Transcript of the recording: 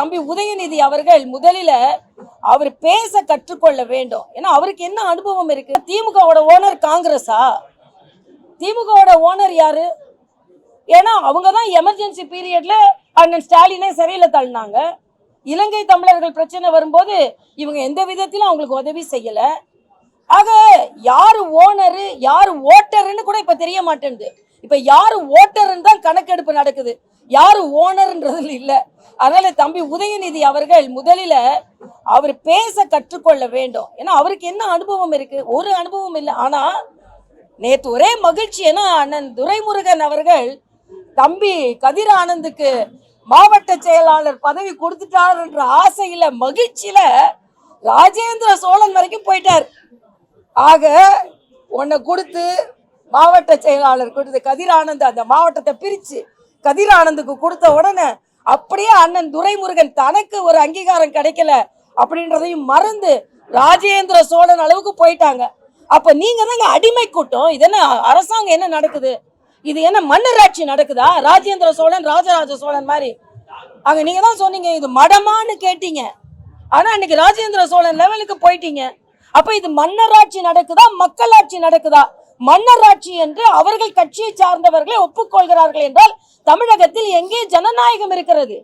தம்பி உதயநிதி அவர்கள் முதலில் அவர் பேச கற்றுக்கொள்ள வேண்டும். ஏன்னா அவருக்கு என்ன அனுபவம் இருக்கு? திமுகவோட ஓனர் காங்கிரஸா? திமுகவோட ஓனர் யாரு? ஏன்னா அவங்க தான் எமர்ஜென்சி பீரியட்ல அண்ணன் ஸ்டாலினே சிறையில் தள்ளினாங்க. இலங்கை தமிழர்கள் பிரச்சனை வரும்போது இவங்க எந்த விதத்திலும் அவங்களுக்கு உதவி செய்யலை. ஆக யார் ஓனரு யார் ஓட்டருன்னு கூட இப்போ தெரிய மாட்டேங்குது இப்போ யார் ஓட்டருன்னு தான் கணக்கெடுப்பு நடக்குது. யாரும் ஓனர்ன்றது இல்லை. அதனால தம்பி உதயநிதி அவர்கள் முதலில் அவர் பேச கற்றுக்கொள்ள வேண்டும். ஏன்னா அவருக்கு என்ன அனுபவம் இருக்கு? ஒரு அனுபவம் இல்லை. ஆனா நேற்று ஒரே மகிழ்ச்சி. ஏன்னா அண்ணன் துரைமுருகன் அவர்கள் தம்பி கதிர் ஆனந்துக்கு மாவட்ட செயலாளர் பதவி கொடுத்துட்டாருன்ற ஆசையில மகிழ்ச்சியில ராஜேந்திர சோழன் வரைக்கும் போயிட்டார். ஆக உன்னை கொடுத்து மாவட்ட செயலாளர் கொடுத்து கதிர் ஆனந்த் அந்த மாவட்டத்தை பிரித்து கதிர் ஆனந்துக்கு கொடுத்த உடனே அப்படியே அண்ணன் துரைமுருகன் தனக்கு ஒரு அங்கீகாரம் கிடைக்கல அப்படின்றதையும் மறந்து ராஜேந்திர சோழன் அளவுக்கு போயிட்டாங்க. அப்ப நீங்க தாங்க அடிமை கூட்டம். இது என்ன அரசாங்கம் என்ன நடக்குது? இது என்ன மன்னராட்சி நடக்குதா? ராஜேந்திர சோழன் ராஜராஜ சோழன் மாதிரி. அங்க நீங்க தான் சொன்னீங்க இது மடமான்னு கேட்டீங்க. ஆனா இன்னைக்கு ராஜேந்திர சோழன் லெவலுக்கு போயிட்டீங்க. அப்ப இது மன்னராட்சி நடக்குதா மக்களாட்சி நடக்குதா? மன்னராட்சி என்று அவர்கள் கட்சியை சார்ந்தவர்களை ஒப்புக்கொள்கிறார்கள் என்றால் தமிழகத்தில் எங்கே ஜனநாயகம் இருக்கிறது?